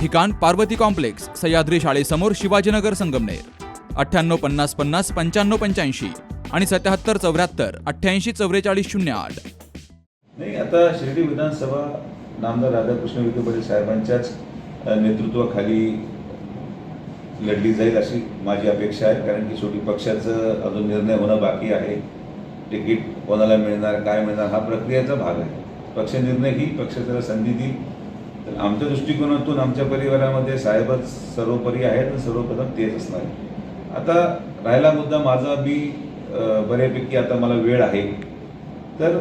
ठिकाण पार्वती कॉम्प्लेक्स सह्याद्री शाळेसमोर शिवाजीनगर संगमनेर. अठ्ठ्याण्णव पन्नास पन्नास पंच्याण्णव पंच्याऐंशी आणि सत्याहत्तर चौऱ्याहत्तर अठ्ठ्याऐंशी चौवेचाळीस शून्य आठ. नाही आता शिर्डी विधानसभा नामदार राधाकृष्ण विखे पाटील साहेबांच्याच नेतृत्वाखाली लढली जाईल अशी माझी अपेक्षा आहे कारण की शेवटी पक्षाचं अजून निर्णय होणं बाकी आहे. तिकीट कोणाला मिळणार काय मिळणार हा प्रक्रियेचा भाग आहे. पक्ष निर्णय ही पक्ष त्याला संधी देईल. तर आमच्या दृष्टिकोनातून आमच्या परिवारामध्ये साहेबच सर्वोपरी आहेत आणि सर्वप्रथम तेच असणार आता राहिला मुद्दा माझा मी बऱ्यापैकी आता मला वेळ आहे. तर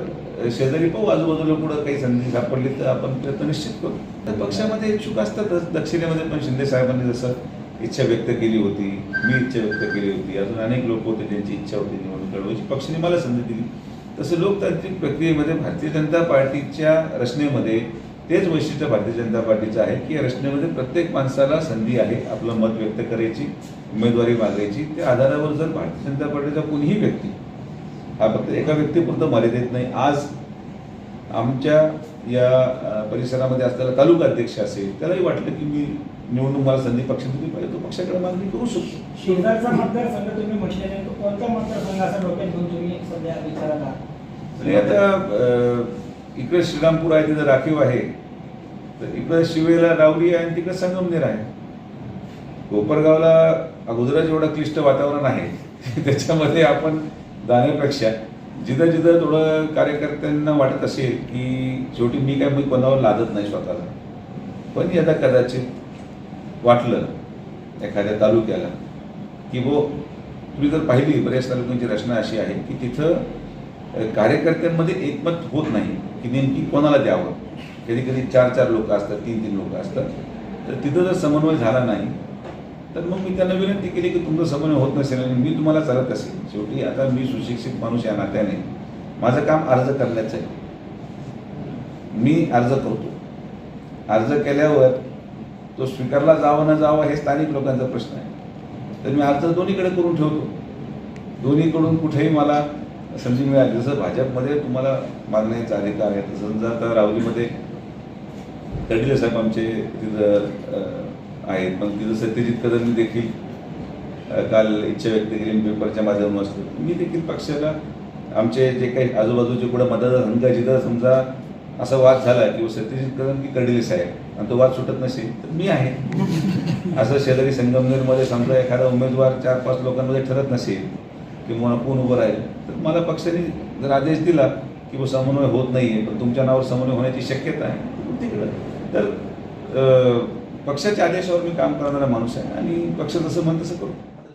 शेजारी पाहू आजूबाजूला पुढं काही संधी सापडली तर आपण प्रयत्न निश्चित करू. तर पक्षामध्ये इच्छुक असतातच दक्षिणेमध्ये पण शिंदे साहेबांनी जसं इच्छा व्यक्त केली होती मी इच्छा व्यक्त केली होती अजून अनेक लोक होते त्यांची इच्छा होती निवडणूक लढवायची पक्षाने मला संधी दिली. तसं लोकतांत्रिक प्रक्रियेमध्ये भारतीय जनता पार्टीच्या रचनेमध्ये तेच वैशिष्ट्य भारतीय जनता पार्टीचं आहे की या रचनेमध्ये प्रत्येक माणसाला संधी आहे आपलं मत व्यक्त करायची उमेदवारी मागायची. त्या आधारावर जर भारतीय जनता पार्टीचा कोणीही व्यक्ती हा फक्त एका व्यक्तीपुरतं मर्यादित नाही आज आमच्या या परिसरामध्ये असलेला तालुका अध्यक्ष असेल त्यालाही वाटलं की मी निवडणूक मला संधी पक्ष दिली पाहिजे तो पक्षाकडे मागणी करू शकतो. शेजारचा मतदारसंघ तुम्ही म्हटलेला आहे तो कोणता मतदारसंघाचा डोक्यात घेऊन तुम्ही सध्या विचारात आहात? आणि आता इकडे श्रीरामपूर आहे तिथं राखीव आहे. तर इकडं शिवेला डावरी आहे आणि तिकडे संगमनेर आहे. कोपरगावला अगोदरच एवढं क्लिष्ट वातावरण आहे. त्याच्यामध्ये आपण जाण्यापेक्षा जिथं जिथं थोडं कार्यकर्त्यांना वाटत असेल की शेवटी मी काय मी कोणावर लादत नाही स्वतःला. पण यदा कदाचित वाटलं एखाद्या तालुक्याला की बो तुम्ही जर पाहिली बऱ्याच तालुक्यांची रचना अशी आहे की तिथं कार्यकर्त्यांमध्ये एकमत होत नाही की नेमकी कोणाला द्यावं. कधी कधी चार चार लोक असतात तीन तीन लोक असतात. तर तिथं जर समन्वय झाला नाही तर मग मी त्यांना विनंती केली की तुमचा समन्वय होत नसेल आणि मी तुम्हाला चालत असेल. शेवटी आता मी सुशिक्षित माणूस या नात्याने. माझं काम अर्ज करण्याचं आहे. मी अर्ज करतो. अर्ज केल्यावर तो स्वीकारला जावा न जावा हे स्थानिक लोकांचा प्रश्न आहे. तर मी अर्ज दोन्हीकडे करून ठेवतो. दोन्हीकडून कुठेही मला संधी मिळाली. जसं भाजपमध्ये तुम्हाला मागण्याचा अधिकार आहे तसं समजा आता रावलीमध्ये तडीले साहेब आमचे तिथं आहेत. पण तिथं सत्यजित कदमनी देखील काल इच्छा व्यक्त केली पेपरच्या माध्यमातून असतो. मी देखील पक्षाला आमचे जे काही आजूबाजूचे कुठं मतदारसंघ जिथं समजा असा वाद झाला किंवा सत्यजित कदम की कडले साहेब आणि तो वाद सुटत नसेल तर मी आहे. असं शेजारी संगमनेरमध्ये समजा एखादा उमेदवार चार पाच लोकांमध्ये ठरत नसेल किंवा कोण उभं राहील. तर मला पक्षाने जर आदेश दिला की बुवा समन्वय होत नाही आहे पण तुमच्या नावावर समन्वय होण्याची शक्यता आहे तिकडं तर पक्षाच्या आदेशावर मी काम करणारा माणूस आहे आणि पक्ष जसं म्हण तसं करू.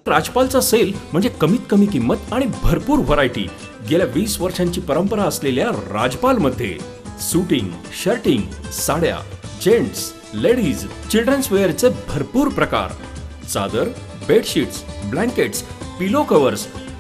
राजपालचा सेल म्हणजे कमीत कमी किंमत आणि भरपूर व्हरायटी. गेल्या वीस वर्षांची परंपरा असलेल्या राजपालमध्ये सुटिंग शर्टिंग साड्या जेंट्स लेडीज चिल्ड्रन्स वेअरचे भरपूर प्रकार. चादर बेडशीट्स ब्लँकेट्स पिलो कव्हर्स